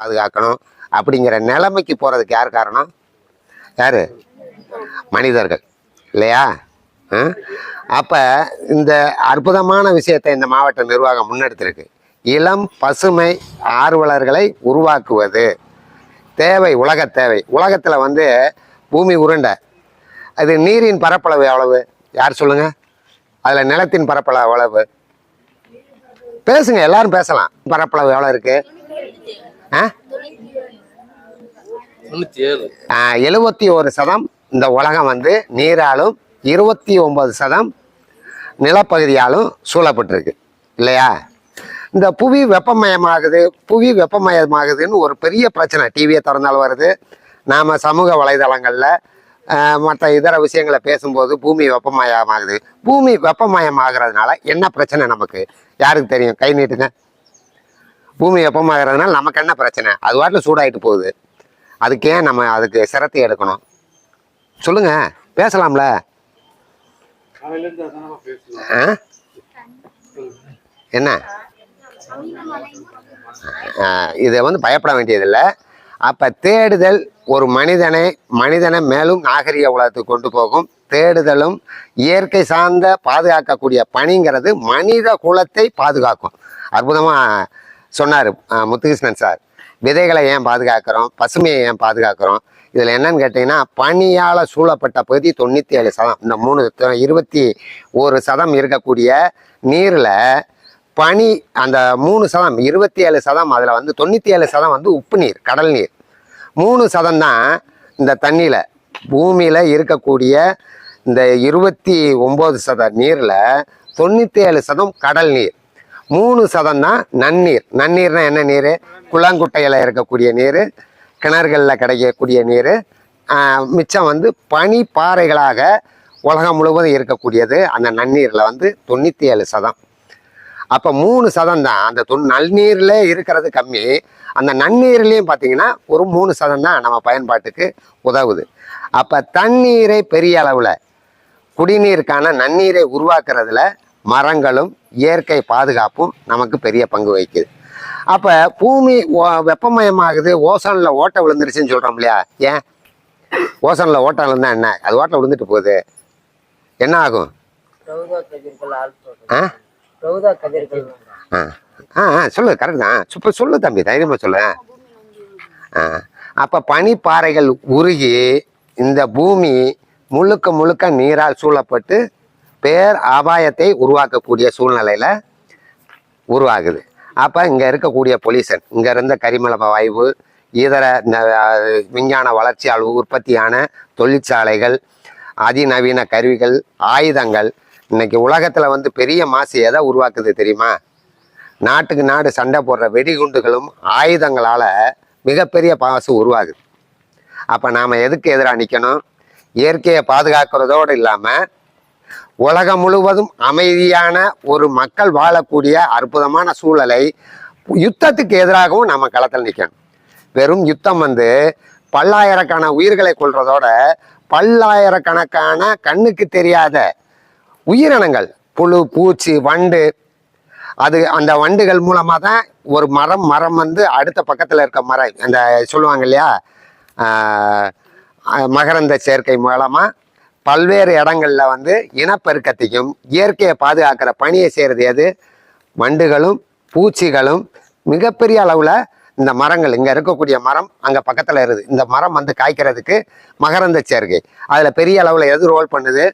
பாதுகாக்கணும் அப்படிங்கிற நிலைமைக்கு போகிறதுக்கு யார் காரணம்? யார்? மனிதர்கள். இல்லையா? அப்போ இந்த அற்புதமான விஷயத்தை இந்த மாவட்ட நிர்வாகம் முன்னெடுத்திருக்கு. இளம் பசுமை ஆர்வலர்களை உருவாக்குவது. தேவை உலக தேவை. உலகத்தில் வந்து பூமி உருண்டை. அது நீரின் பரப்பளவு எவ்வளவு? யார் சொல்லுங்கள் அதில் நிலத்தின் பரப்பளவு எவ்வளவு? பேசுங்க எல்லாரும் பேசலாம். பரப்பளவு எவ்வளோ இருக்குது எழுபத்தி ஒரு சதம் இந்த உலகம் வந்து நீராலும் இருபத்தி ஒன்பது சதம் நிலப்பகுதியாலும் சூழப்பட்டிருக்கு. இல்லையா? இந்த புவி வெப்பமயமாகுது புவி வெப்பமயமாகுதுன்னு ஒரு பெரிய பிரச்சனை டிவியை திறந்தாலும் வருது. நாம் சமூக வலைதளங்களில் மற்ற இதர விஷயங்களை பேசும்போது பூமி வெப்பமயமாகுது. பூமி வெப்பமயமாகிறதுனால என்ன பிரச்சனை நமக்கு? யாருக்கு தெரியும்? கை நீட்டுங்க. பூமி வெப்பமாகிறதுனால நமக்கு என்ன பிரச்சனை? அது வாட்டில் சூடாகிட்டு போகுது. அதுக்கு ஏன் நம்ம அதுக்கு சிரத்தை எடுக்கணும். சொல்லுங்க பேசலாம்ல? ஆ? என்ன? இதை வந்து பயப்பட வேண்டியதில்லை. அப்போ தேடுதல் ஒரு மனிதனை மனிதனை மேலும் நாகரிக உலகத்துக்கு கொண்டு போகும். தேடுதலும் இயற்கை சார்ந்த பாதுகாக்கக்கூடிய பணிங்கிறது மனித குலத்தை பாதுகாக்கும். அற்புதமாக சொன்னார் முத்துகிருஷ்ணன் சார். விதைகளை ஏன் பாதுகாக்கிறோம்? பசுமையை ஏன் பாதுகாக்கிறோம்? இதில் என்னன்னு கேட்டிங்கன்னா பனியால் சூழப்பட்ட பகுதி தொண்ணூற்றி ஏழு சதம் இந்த மூணு இருபத்தி ஒரு சதம் இருக்கக்கூடிய நீரில் பனி அந்த மூணு சதம் இருபத்தி ஏழு சதம் அதில் வந்து தொண்ணூற்றி ஏழு சதம் வந்து உப்பு நீர் கடல் நீர். மூணு சதம் தான் இந்த தண்ணியில் பூமியில் இருக்கக்கூடிய இந்த இருபத்தி ஒம்பது சத நீரில் தொண்ணூற்றி ஏழு சதம் கடல் நீர். மூணு சதம் தான் நன்னீர். நன்னீர்னா என்ன நீர்? குளங்குட்டையில் இருக்கக்கூடிய நீர் கிணறுகளில் கிடைக்கக்கூடிய நீர். மிச்சம் வந்து பனி பாறைகளாக உலகம் முழுவதும் இருக்கக்கூடியது அந்த நன்னீரில் வந்து தொண்ணூற்றி ஏழு சதம். அப்போ மூணு சதம் தான் அந்த தொன் நன்னீரில் இருக்கிறது கம்மி. அந்த நன்னீர்லேயும் பார்த்தீங்கன்னா ஒரு மூணு சதம் தான் நம்ம பயன்பாட்டுக்கு உதவுது. அப்போ தண்ணீரை பெரிய அளவில் குடிநீருக்கான நன்னீரை உருவாக்குறதுல மரங்களும் இயற்கை பாதுகாப்பும் நமக்கு பெரிய பங்கு வகிக்குது. அப்போ பூமி வெப்பமயமாகுது ஓசோனில் ஓட்டை விழுந்துருச்சுன்னு சொல்கிறோம் இல்லையா? ஏன்? ஓசோனில் ஓட்டை விழுந்தா என்ன? அது ஓட்டை விழுந்துட்டு போகுது. என்ன ஆகும்? ஆ? ஆ. ஆ சொல்லு கரெக்ட் தான். இப்போ சொல்லு தம்பி தைரியமாக சொல்லு. ஆ. அப்போ பனிப்பாறைகள் உருகி இந்த பூமி முழுக்க முழுக்க நீரால் சூழப்பட்டு பேர் அபாயத்தை உருவாக்கக்கூடிய சூழ்நிலையில் உருவாகுது. அப்போ இங்கே இருக்கக்கூடிய பொல்யூஷன் இங்கே இருந்த கரிமல வாயு இதர இந்த, விஞ்ஞான வளர்ச்சியால் உற்பத்தியான தொழிற்சாலைகள் அதிநவீன கருவிகள் ஆயுதங்கள் இன்னைக்கு உலகத்தில் வந்து பெரிய மாசு எதை உருவாக்குது தெரியுமா? நாட்டுக்கு நாடு சண்டை போடுற வெடிகுண்டுகளும் ஆயுதங்களால் மிகப்பெரிய மாசு உருவாகுது. அப்போ நாம் எதுக்கு எதிராக நிற்கணும் இயற்கையை பாதுகாக்கிறதோடு இல்லாமல் உலகம் முழுவதும் அமைதியான ஒரு மக்கள் வாழக்கூடிய அற்புதமான சூழலை யுத்தத்துக்கு எதிராகவும் நம்ம களத்தில் நிற்கணும் வெறும் யுத்தம் வந்து பல்லாயிரக்கான உயிர்களை கொள்றதோட பல்லாயிரக்கணக்கான கண்ணுக்கு தெரியாத உயிரினங்கள் புழு பூச்சி வண்டு அது அந்த வண்டுகள் மூலமாக தான் ஒரு மரம் மரம் வந்து அடுத்த பக்கத்தில் இருக்க மரம் அந்த சொல்லுவாங்க இல்லையா? மகரந்த சேர்க்கை மூலமாக பல்வேறு இடங்களில் வந்து இனப்பெருக்கத்தையும் இயற்கையை பாதுகாக்கிற பணியை செய்கிறது எது? வண்டுகளும் பூச்சிகளும் மிகப்பெரிய அளவில் இந்த மரங்கள் இங்கே இருக்கக்கூடிய மரம் அங்கே பக்கத்தில் இருக்குது. இந்த மரம் வந்து காய்க்கிறதுக்கு மகரந்த சேர்க்கை. அதில் பெரிய அளவில் எது ரோல் பண்ணுது?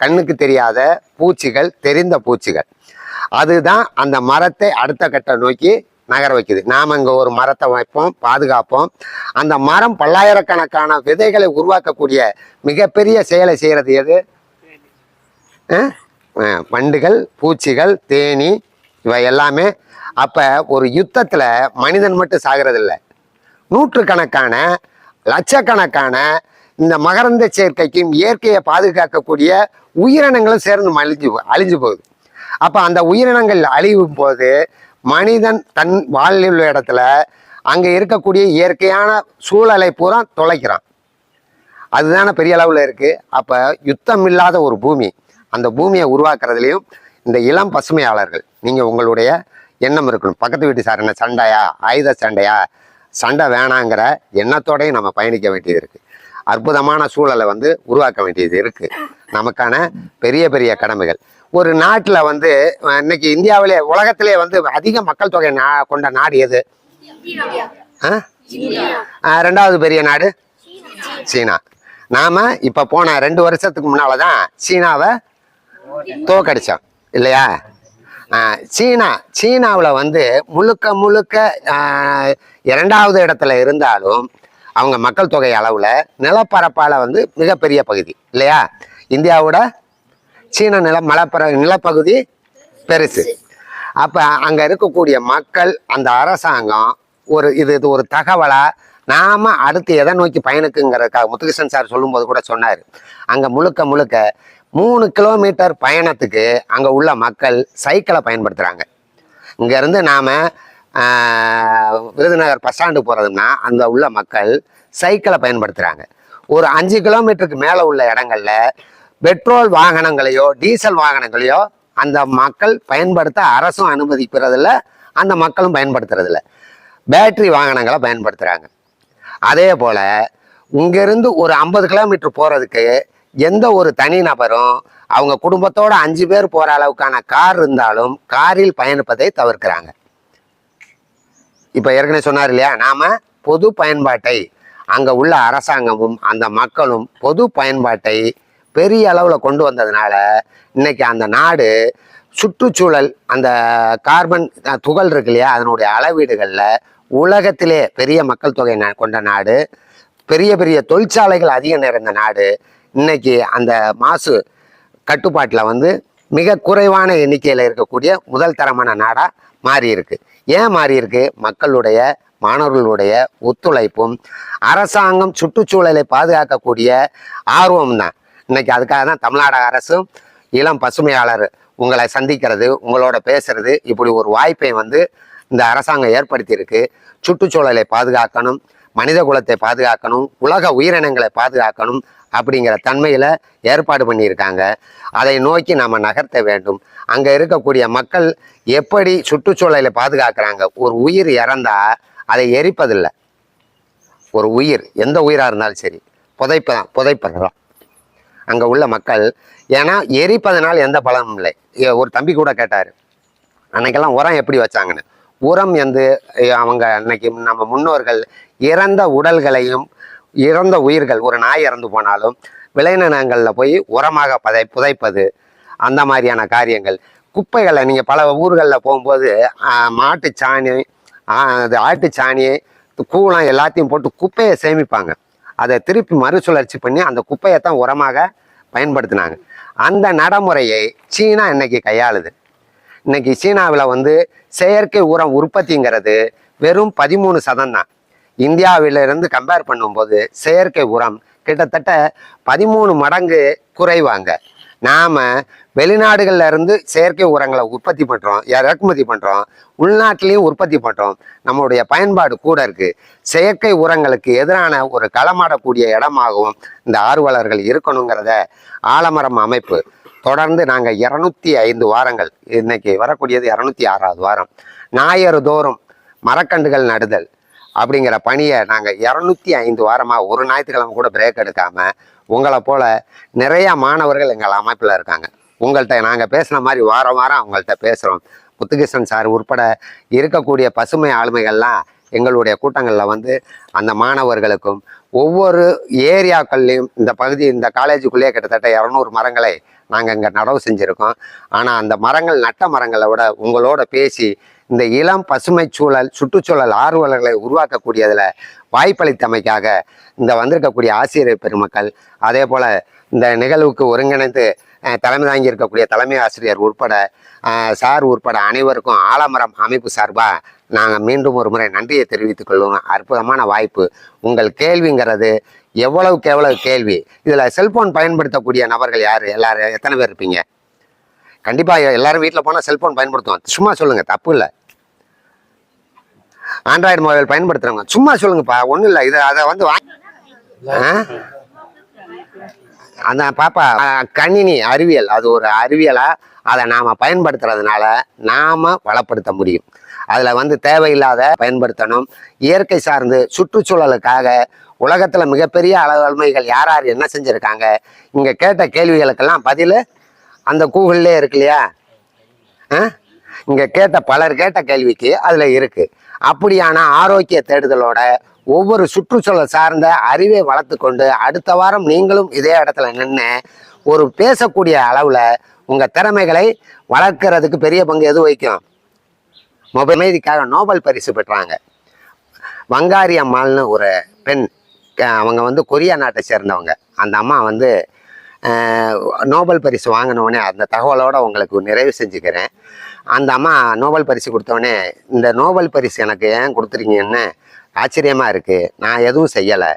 கண்ணுக்கு தெரியாத பூச்சிகள் தெரிந்த பூச்சிகள். அதுதான் அந்த மரத்தை அடுத்த கட்ட நோக்கி நகர வைக்குது. நாம் இங்கே ஒரு மரத்தை வைப்போம் பாதுகாப்போம். அந்த மரம் பல்லாயிரக்கணக்கான விதைகளை உருவாக்கக்கூடிய மிகப்பெரிய செயலை செய்கிறது எது? அஹ்? வண்டுகள் பூச்சிகள் தேனி இவை எல்லாமே அப்போ ஒரு யுத்தத்தில் மனிதன் மட்டும் சாகிறதில்ல. நூற்றுக்கணக்கான லட்சக்கணக்கான இந்த மகரந்த சேர்க்கைக்கும் இயற்கையை பாதுகாக்கக்கூடிய உயிரினங்களும் சேர்ந்து அழிஞ்சு போ- அழிஞ்சு போகுது. அப்போ அந்த உயிரினங்கள் அழியும் போது மனிதன் தன் வாழ்நிலை இடத்துல அங்கே இருக்கக்கூடிய இயற்கையான சூழலை பூரா தொலைக்கிறான். அதுதானே பெரிய அளவில் இருக்குது அப்போ யுத்தம் இல்லாத ஒரு பூமி அந்த பூமியை உருவாக்குறதுலையும் இந்த இளம் பசுமையாளர்கள் நீங்கள் உங்களுடைய எண்ணம் இருக்கணும். பக்கத்து வீட்டு சார் என்ன சண்டையா? ஆயுத சண்டையா? சண்டை வேணாங்கிற எண்ணத்தோடையும் நம்ம பயணிக்க வேண்டியது இருக்குது அற்புதமான சூழலை வந்து உருவாக்க வேண்டியது இருக்குது நமக்கான பெரிய பெரிய கடமைகள். ஒரு நாட்டில் வந்து இன்னைக்கு இந்தியாவிலே உலகத்திலே வந்து அதிக மக்கள் தொகை நா கொண்ட நாடு எது? ரெண்டாவது பெரிய நாடு? சீனா. நாம இப்ப போன ரெண்டு வருஷத்துக்கு முன்னாலதான் சீனாவை தோக்கடிச்சோம் இல்லையா? சீனா சீனாவில் வந்து முழுக்க முழுக்க இரண்டாவது இடத்துல இருந்தாலும் அவங்க மக்கள் தொகை அளவில் நிலப்பரப்பால் வந்து மிகப்பெரிய பகுதி இல்லையா? இந்தியாவோட சீன நில மலப்பர நிலப்பகுதி பெருசு. அப்போ அங்கே இருக்கக்கூடிய மக்கள் அந்த அரசாங்கம் ஒரு இது இது ஒரு தகவலை நாம் அடுத்து எதை நோக்கி பயணிக்குங்கிறதுக்காக முத்துகிருஷ்ணன் சார் சொல்லும்போது கூட சொன்னார். அங்கே முழுக்க முழுக்க மூணு கிலோமீட்டர் பயணத்துக்கு அங்கே உள்ள மக்கள் சைக்கிளை பயன்படுத்துகிறாங்க இங்கேருந்து நாம் விருதுநகர் பஸ் ஸ்டாண்டு போகிறதுனா அந்த உள்ள மக்கள் சைக்கிளை பயன்படுத்துகிறாங்க ஒரு அஞ்சு கிலோமீட்டருக்கு மேலே உள்ள இடங்கள்ல பெட்ரோல் வாகனங்களையோ டீசல் வாகனங்களையோ அந்த மக்கள் பயன்படுத்த அரசும் அனுமதிக்கிறதில்ல அந்த மக்களும் பயன்படுத்துறதில்ல. பேட்டரி வாகனங்களை பயன்படுத்துகிறாங்க அதே போல் இங்கேருந்து ஒரு ஐம்பது கிலோமீட்டர் போகிறதுக்கு எந்த ஒரு தனிநபரும் அவங்க குடும்பத்தோட அஞ்சு பேர் போகிற அளவுக்கான கார் இருந்தாலும் காரில் பயணிப்பதை தவிர்க்கிறாங்க. இப்போ ஏற்கனவே சொன்னார் இல்லையா நாம் பொது பயன்பாட்டை அங்கே உள்ள அரசாங்கமும் அந்த மக்களும் பொது பயன்பாட்டை பெரிய அளவில் கொண்டு வந்ததுனால இன்னைக்கு அந்த நாடு சுற்றுச்சூழல் அந்த கார்பன் துகள் இருக்கு இல்லையா அதனுடைய அளவீடுகளில் உலகத்திலே பெரிய மக்கள் தொகை கொண்ட நாடு. பெரிய பெரிய தொழிற்சாலைகள் அதிகம் நிறைந்த நாடு. இன்னைக்கு அந்த மாசு கட்டுப்பாட்டில் வந்து மிக குறைவான எண்ணிக்கையில் இருக்கக்கூடிய முதல் தரமான நாடாக மாறி இருக்கு. ஏன் மாறி இருக்கு? மக்களுடைய மாணவர்களுடைய ஒத்துழைப்பும் அரசாங்கம் சுற்றுச்சூழலை பாதுகாக்கக்கூடிய ஆர்வம் தான் இன்னைக்கு அதுக்காக தான் தமிழ்நாடு அரசும் இளம் பசுமையாளர் உங்களை சந்திக்கிறது உங்களோட பேசுறது இப்படி ஒரு வாய்ப்பை வந்து இந்த அரசாங்கம் ஏற்படுத்தியிருக்கு. சுற்றுச்சூழலை பாதுகாக்கணும் மனித குலத்தை பாதுகாக்கணும் உலக உயிரினங்களை பாதுகாக்கணும் அப்படிங்கிற தன்மையில் ஏற்பாடு பண்ணியிருக்காங்க. அதை நோக்கி நாம் நகர்த்த வேண்டும். அங்கே இருக்கக்கூடிய மக்கள் எப்படி சுற்றுச்சூழலை பாதுகாக்கிறாங்க? ஒரு உயிர் இறந்தா அதை எரிப்பதில்லை. ஒரு உயிர் எந்த உயிராக இருந்தாலும் சரி. புதைப்பதான் புதைப்படுறோம் அங்கே உள்ள மக்கள். ஏன்னா எரிப்பதனால் எந்த பலனும் இல்லை. ஒரு தம்பி கூட கேட்டார். அன்னைக்கெல்லாம் உரம் எப்படி வச்சாங்கன்னு? உரம் வந்து அவங்க அன்னைக்கு நம்ம முன்னோர்கள் இறந்த உடல்களையும் இறந்த உயிர்கள் ஒரு நாய் இறந்து போனாலும் விளைநிலங்களில் போய் உரமாக பதை புதைப்பது அந்த மாதிரியான காரியங்கள். குப்பைகளை நீங்கள் பல ஊர்களில் போகும்போது மாட்டுச்சாணி சாணி அது ஆட்டுச்சாணி சாணி எல்லாத்தையும் போட்டு குப்பையை சேமிப்பாங்க. அதை திருப்பி மறுசுழற்சி பண்ணி அந்த குப்பையை தான் உரமாக பயன்படுத்தினாங்க. அந்த நடைமுறையை சீனா இன்னைக்கு கையாளுது. இன்னைக்கு சீனாவில் வந்து செயற்கை உரம் உற்பத்திங்கிறது வெறும் பதிமூணு சதம் தான். இந்தியாவிலிருந்து கம்பேர் பண்ணும்போது செயற்கை உரம் கிட்டத்தட்ட பதிமூணு மடங்கு குறைவாங்க நாம் வெளிநாடுகளில் இருந்து செயற்கை உரங்களை உற்பத்தி பண்ணுறோம் இறக்குமதி பண்ணுறோம் உள்நாட்டிலையும் உற்பத்தி பண்ணுறோம் நம்மளுடைய பயன்பாடு கூட இருக்குது செயற்கை உரங்களுக்கு எதிரான ஒரு களமாடக்கூடிய இடமாகவும் இந்த ஆர்வலர்கள் இருக்கணுங்கிறத ஆலமரம் அமைப்பு தொடர்ந்து நாங்கள் இரநூத்தி ஐந்து வாரங்கள் இன்னைக்கு வரக்கூடியது இரநூத்தி ஆறாவது வாரம். ஞாயிறு தோறும் மரக்கன்றுகள் நடுதல். அப்படிங்கிற பணியை நாங்கள் இரநூத்தி ஐந்து வாரமாக ஒரு ஞாயிற்றுக்கிழமை கூட பிரேக் எடுக்காமல் உங்களை போல நிறையா மாணவர்கள் எங்கள் அமைப்பில் இருக்காங்க. உங்கள்கிட்ட நாங்கள் பேசின மாதிரி வாரம் வாரம் அவங்கள்ட்ட பேசுகிறோம் முத்துகிருஷ்ணன் சார் உட்பட இருக்கக்கூடிய பசுமை ஆளுமைகள்லாம் எங்களுடைய கூட்டங்களில் வந்து அந்த மாணவர்களுக்கும் ஒவ்வொரு ஏரியாக்கள்லையும் இந்த பகுதி இந்த காலேஜுக்குள்ளேயே கிட்டத்தட்ட இரநூறு மரங்களை நாங்கள் இங்கே நடவு செஞ்சுருக்கோம். ஆனால் அந்த மரங்கள் நட்ட மரங்களை விட உங்களோட பேசி இந்த இளம் பசுமை சூழல் சுற்றுச்சூழல் ஆர்வலர்களை உருவாக்கக்கூடியதில் வாய்ப்பளித்தமைக்காக இந்த வந்திருக்கக்கூடிய ஆசிரியர் பெருமக்கள் அதே போல் இந்த நிகழ்வுக்கு ஒருங்கிணைந்து தலைமை தாங்கி இருக்கக்கூடிய தலைமை ஆசிரியர் உட்பட சார் உட்பட அனைவருக்கும் ஆலமரம் அமைப்பு சார்பாக நாங்கள் மீண்டும் ஒரு முறை நன்றியை தெரிவித்துக் கொள்வோம். அற்புதமான வாய்ப்பு. உங்கள் கேள்விங்கிறது எவ்வளவுக்கு எவ்வளவு கேள்வி? இதில் செல்ஃபோன் பயன்படுத்தக்கூடிய நபர்கள் யார்? எல்லாரும் எத்தனை பேர் இருப்பீங்க? கண்டிப்பாக எல்லாரும் வீட்டில் போனால் செல்ஃபோன் பயன்படுத்துவோம். சும்மா சொல்லுங்கள் தப்பு இல்லை. ஆண்ட்ராய்டு மொபைல் பயன்படுத்துகிறவங்க சும்மா சொல்லுங்கப்பா ஒன்றும் இல்லை. இதை அதை வந்து வாங்கி ஆ? அந்த பாப்பா கணினி அறிவியல் அது ஒரு அறிவியலாக அதை நாம் பயன்படுத்துறதுனால நாம் வளப்படுத்த முடியும். அதில் வந்து தேவையில்லாத பயன்படுத்தணும். இயற்கை சார்ந்து சுற்றுச்சூழலுக்காக உலகத்தில் மிகப்பெரிய அளவல்மைகள் யார் யார் என்ன செஞ்சுருக்காங்க? இங்கே கேட்ட கேள்விகளுக்கெல்லாம் பதில் அந்த கூகுள்லே இருக்கு இல்லையா? ஆ? இங்கே கேட்ட பலர் கேட்ட கேள்விக்கு அதில் இருக்குது அப்படியான ஆரோக்கிய தேடுதலோட ஒவ்வொரு சுற்றுச்சூழல் சார்ந்த அறிவை வளர்த்து கொண்டு அடுத்த வாரம் நீங்களும் இதே இடத்துல நின்று ஒரு பேசக்கூடிய அளவில் உங்கள் திறமைகளை வளர்க்கறதுக்கு பெரிய பங்கு எது வைக்கும் மொபைல் நோபல் பரிசு பெற்றாங்க. வங்காரி அம்மாள்னு ஒரு பெண் அவங்க வந்து கொரியா நாட்டை சேர்ந்தவங்க. அந்த அம்மா வந்து நோபல் பரிசு வாங்கினோடனே அந்த தகவலோடு உங்களுக்கு நிறைவு செஞ்சுக்கிறேன். அந்த அம்மா நோபல் பரிசு கொடுத்தோடனே இந்த நோபல் பரிசு எனக்கு ஏன் கொடுத்துருக்கீங்கன்னு ஆச்சரியமாக இருக்குது நான் எதுவும் செய்யலை.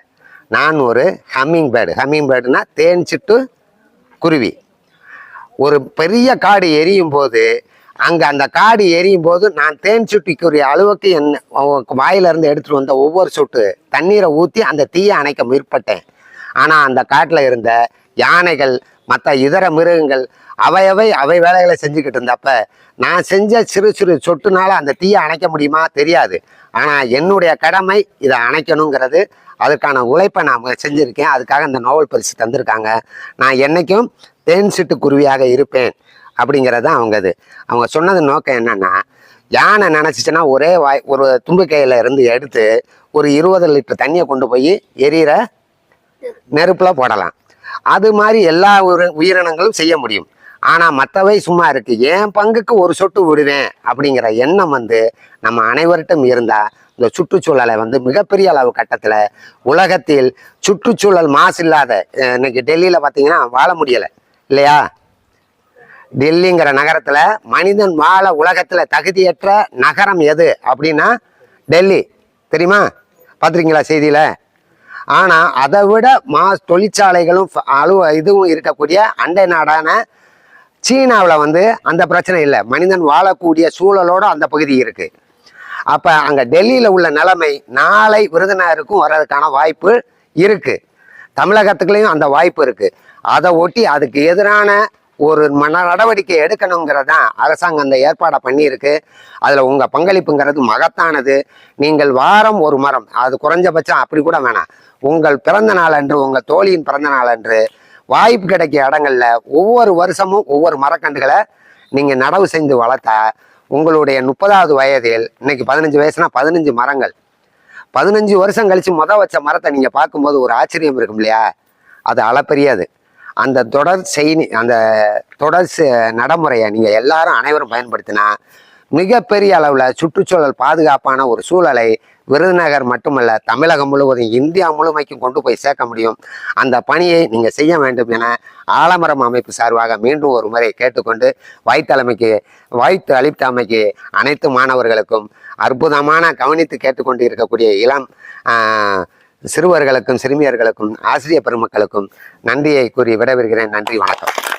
நான் ஒரு ஹம்மிங் பேர்டு. ஹம்மிங் பேர்டுனா தேன் சிட்டு குருவி. ஒரு பெரிய காடு எரியும் போது அங்கே அந்த காடு எரியும் போது நான் தேன் சுட்டிக்குரிய அளவுக்கு என் வாயிலிருந்து எடுத்துகிட்டு வந்த ஒவ்வொரு சொட்டு தண்ணீரை ஊற்றி அந்த தீயை அணைக்க முற்பட்டேன். ஆனால் அந்த காட்டில் இருந்த யானைகள் மற்ற இதர மிருகங்கள் அவையவை அவை வேலைகளை செஞ்சுக்கிட்டு இருந்தப்ப நான் செஞ்ச சிறு சிறு சொட்டுனால அந்த தீயை அணைக்க முடியுமா? தெரியாது. ஆனால் என்னுடைய கடமை இதை அணைக்கணுங்கிறது. அதற்கான உழைப்பை நான் செஞ்சுருக்கேன். அதுக்காக இந்த நோவல் பரிசு தந்திருக்காங்க. நான் என்னைக்கும் தேன் சிட்டு குருவியாக இருப்பேன் அப்படிங்கிறது தான் அவங்க இது அவங்க சொன்னது நோக்கம் என்னென்னா யானை நினச்சிச்சுன்னா ஒரே வாய் ஒரு தும்பிக்கையில் இருந்து எடுத்து ஒரு இருபது லிட்டர் தண்ணியை கொண்டு போய் எரியிற நெருப்பில் போடலாம். அது மாதிரி எல்லா உயிர- உயிரினங்களும் செய்ய முடியும். ஆனால் மற்றவை சும்மா இருக்கு. என் பங்குக்கு ஒரு சொட்டு விடுவேன்? அப்படிங்கிற எண்ணம் வந்து நம்ம அனைவர்கிட்டும் இருந்தால் இந்த சுற்றுச்சூழலை வந்து மிகப்பெரிய அளவு கட்டத்தில் உலகத்தில் சுற்றுச்சூழல் மாசு இல்லாத இன்னைக்கு டெல்லியில் பார்த்தீங்கன்னா வாழ முடியலை. இல்லையா? டெல்லிங்கிற நகரத்தில் மனிதன் வாழ உலகத்தில் தகுதியற்ற நகரம் எது அப்படின்னா டெல்லி. தெரியுமா? பார்த்துருக்கீங்களா செய்தியில்? ஆனால் அதை விட மா தொழிற்சாலைகளும் அலுவ இதுவும் இருக்கக்கூடிய அண்டை நாடான சீனாவில் வந்து அந்த பிரச்சனை இல்லை. மனிதன் வாழக்கூடிய சூழலோட அந்த பகுதி இருக்குது அப்போ அங்கே டெல்லியில் உள்ள நிலைமை நாளை விருதுநகருக்கும் வர்றதுக்கான வாய்ப்பு இருக்குது தமிழகத்துக்குள்ளேயும் அந்த வாய்ப்பு இருக்குது அதை ஒட்டி அதுக்கு எதிரான ஒரு மன நடவடிக்கை எடுக்கணுங்கிறது தான் அரசாங்கம் அந்த ஏற்பாடை பண்ணியிருக்கு. அதில் உங்கள் பங்களிப்புங்கிறது மகத்தானது. நீங்கள் வாரம் ஒரு மரம். அது குறைஞ்சபட்சம் அப்படி கூட வேணாம். உங்கள் பிறந்த நாள் அன்று உங்கள் தோழியின் பிறந்த நாள் அன்று வாய்ப்பு கிடைக்க இடங்கள்ல ஒவ்வொரு வருஷமும் ஒவ்வொரு மரக்கன்றுகளை நீங்கள் நடவு செஞ்சு வளர்த்தா உங்களுடைய முப்பதாவது வயதில் இன்னைக்கு பதினஞ்சு வயசுனா பதினஞ்சு மரங்கள். பதினஞ்சு வருஷம் கழித்து முத வச்ச மரத்தை நீங்கள் பார்க்கும்போது ஒரு ஆச்சரியம் இருக்கும் இல்லையா? அது அளப்பெரியாது. அந்த தொடர் செய் அந்த தொடர் நடைமுறையை நீங்கள் எல்லாரும் அனைவரும் பயன்படுத்தினா மிகப்பெரிய அளவில் சுற்றுச்சூழல் பாதுகாப்பான ஒரு சூழலை விருதுநகர் மட்டுமல்ல தமிழகம் முழுவதும் இந்தியா முழுமைக்கும் கொண்டு போய் சேர்க்க முடியும். அந்த பணியை நீங்கள் செய்ய வேண்டும் என ஆலமரம் அமைப்பு சார்பாக மீண்டும் ஒரு முறை கேட்டுக்கொண்டு வாய்த்தலைமைக்கு வாய்த்து அளித்தமைக்கு அனைத்து மாணவர்களுக்கும் அற்புதமான கவனித்து கேட்டுக்கொண்டு இருக்கக்கூடிய இளம் சிறுவர்களுக்கும் சிறுமியர்களுக்கும் ஆசிரியர் பெருமக்களுக்கும் நன்றியை கூறி விடவிருக்கிறேன் நன்றி வணக்கம்.